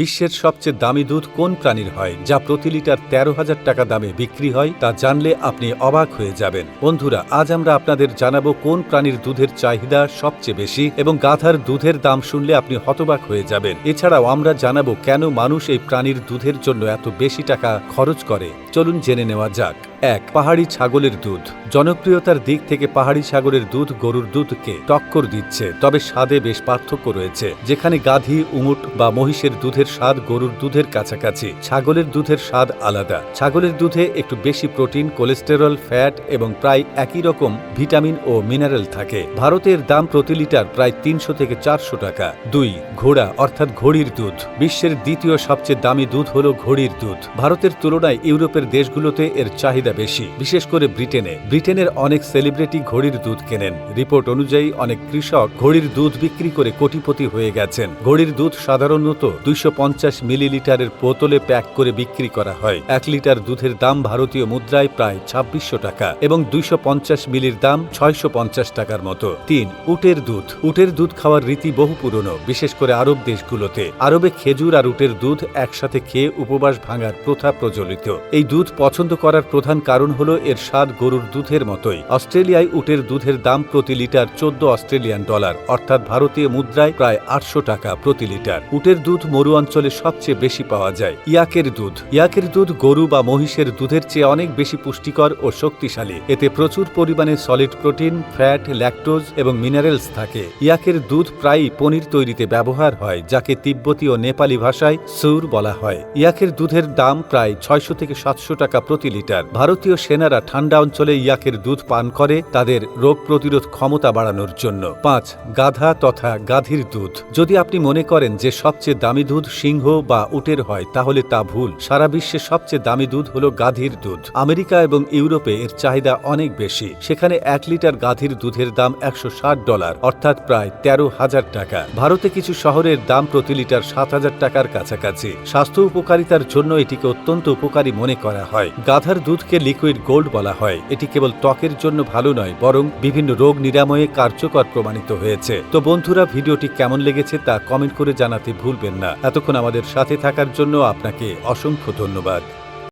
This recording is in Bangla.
বিশ্বের সবচেয়ে দামি দুধ কোন প্রাণীর হয়, যা প্রতি লিটার তেরো হাজার টাকা দামে বিক্রি হয়, তা জানলে আপনি অবাক হয়ে যাবেন। বন্ধুরা, আজ আমরা আপনাদের জানাব কোন প্রাণীর দুধের চাহিদা সবচেয়ে বেশি এবং গাধার দুধের দাম শুনলে আপনি হতবাক হয়ে যাবেন। এছাড়াও আমরা জানাব কেন মানুষ এই প্রাণীর দুধের জন্য এত বেশি টাকা খরচ করে। চলুন জেনে নেওয়া যাক। এক, পাহাড়ি ছাগলের দুধ। জনপ্রিয়তার দিক থেকে পাহাড়ি ছাগলের দুধ গরুর দুধকে টক্কর দিচ্ছে, তবে স্বাদে বেশ পার্থক্য রয়েছে। যেখানে গাধী উমুট বা মহিষের দুধের স্বাদ গরুর দুধের কাছাকাছি। ছাগলের দুধের স্বাদ আলাদা। ছাগলের দুধে একটু বেশি প্রোটিন, কোলেস্টেরল, ফ্যাট এবং প্রায় একই রকম ভিটামিন ও মিনারেল থাকে। ভারতের দাম প্রতি লিটার প্রায় তিনশো থেকে চারশো টাকা। দুই, ঘোড়া, অর্থাৎ ঘড়ির দুধ। বিশ্বের দ্বিতীয় সবচেয়ে দামি দুধ হল ঘড়ির দুধ। ভারতের তুলনায় ইউরোপের দেশগুলোতে এর চাহিদা বেশি। বিশেষ করে ব্রিটেনে। ব্রিটেনের অনেক সেলিব্রিটি ঘড়ির দুধ কেনেন। রিপোর্ট অনুযায়ী অনেক কৃষক ঘড়ির দুধ বিক্রি করে কোটিপতি হয়ে গেছেন। ঘড়ির দুধ সাধারণত দুইশো পঞ্চাশ মিলিলিটারের বোতলে প্যাক করে বিক্রি করা হয়। এক লিটার দুধের দাম ভারতীয় মুদ্রায় প্রায় ছাব্বিশশো টাকা এবং দুইশো পঞ্চাশ মিলির দাম ছয়শো পঞ্চাশ টাকার মতো। তিন, উটের দুধ। উটের দুধ খাওয়ার রীতি বহু পুরনো। বিশেষ করে আরব দেশগুলোতে। আরবে খেজুর আর উটের দুধ একসাথে খেয়ে উপবাস ভাঙার প্রথা প্রচলিত। এই দুধ পছন্দ করার প্রধান কারণ হল এর স্বাদ গরুর দুধের মতোই। অস্ট্রেলিয়ায় উটের দুধের দাম প্রতি লিটার চোদ্দ অস্ট্রেলিয়ান ডলার, অর্থাৎ ভারতীয় মুদ্রায় প্রায় আটশো টাকা প্রতি লিটার। উটের দুধ মরু অঞ্চলে সবচেয়ে বেশি পাওয়া যায়, ইয়াকের দুধ। ইয়াকের দুধ গরু বা মহিষের দুধের চেয়ে অনেক বেশি পুষ্টিকর ও শক্তিশালী। এতে প্রচুর পরিমাণে সলিড প্রোটিন ফ্যাট ল্যাকটোজ এবং মিনারেলস থাকে। ইয়াকের দুধ প্রায়ই পনির তৈরিতে ব্যবহার হয়, যাকে তিব্বতী ও নেপালি ভাষায় সুর বলা হয়। ইয়াকের দুধের দাম প্রায় ছয়শো থেকে সাতশো টাকা প্রতি লিটার। ভারতীয় সেনারা ঠান্ডা অঞ্চলে ইয়াকের দুধ পান করে তাদের রোগ প্রতিরোধ ক্ষমতা বাড়ানোর জন্য। পাঁচ, গাধা তথা গাধীর দুধ। যদি আপনি মনে করেন যে সবচেয়ে দামি দুধ সিংহ বা উটের হয়, তাহলে তা ভুল। সারা বিশ্বে সবচেয়ে দামি দুধ হল গাধীর দুধ। আমেরিকা এবং ইউরোপে এর চাহিদা অনেক বেশি। সেখানে এক লিটার গাধীর দুধের দাম একশো ষাট ডলার, অর্থাৎ প্রায় তেরো হাজার টাকা। ভারতে কিছু শহরের দাম প্রতি লিটার সাত হাজার টাকার কাছাকাছি। স্বাস্থ্য উপকারিতার জন্য এটিকে অত্যন্ত উপকারী মনে করা হয়। গাধার দুধকে লিকুইড গোল্ড বলা হয়। এটি কেবল ত্বকের জন্য ভালো নয়, বরং বিভিন্ন রোগ নিরাময়ে কার্যকর প্রমাণিত হয়েছে। তো বন্ধুরা, ভিডিওটি কেমন লেগেছে তা কমেন্ট করে জানাতে ভুলবেন না। এতক্ষণ আমাদের সাথে থাকার জন্য আপনাকে অসংখ্য ধন্যবাদ।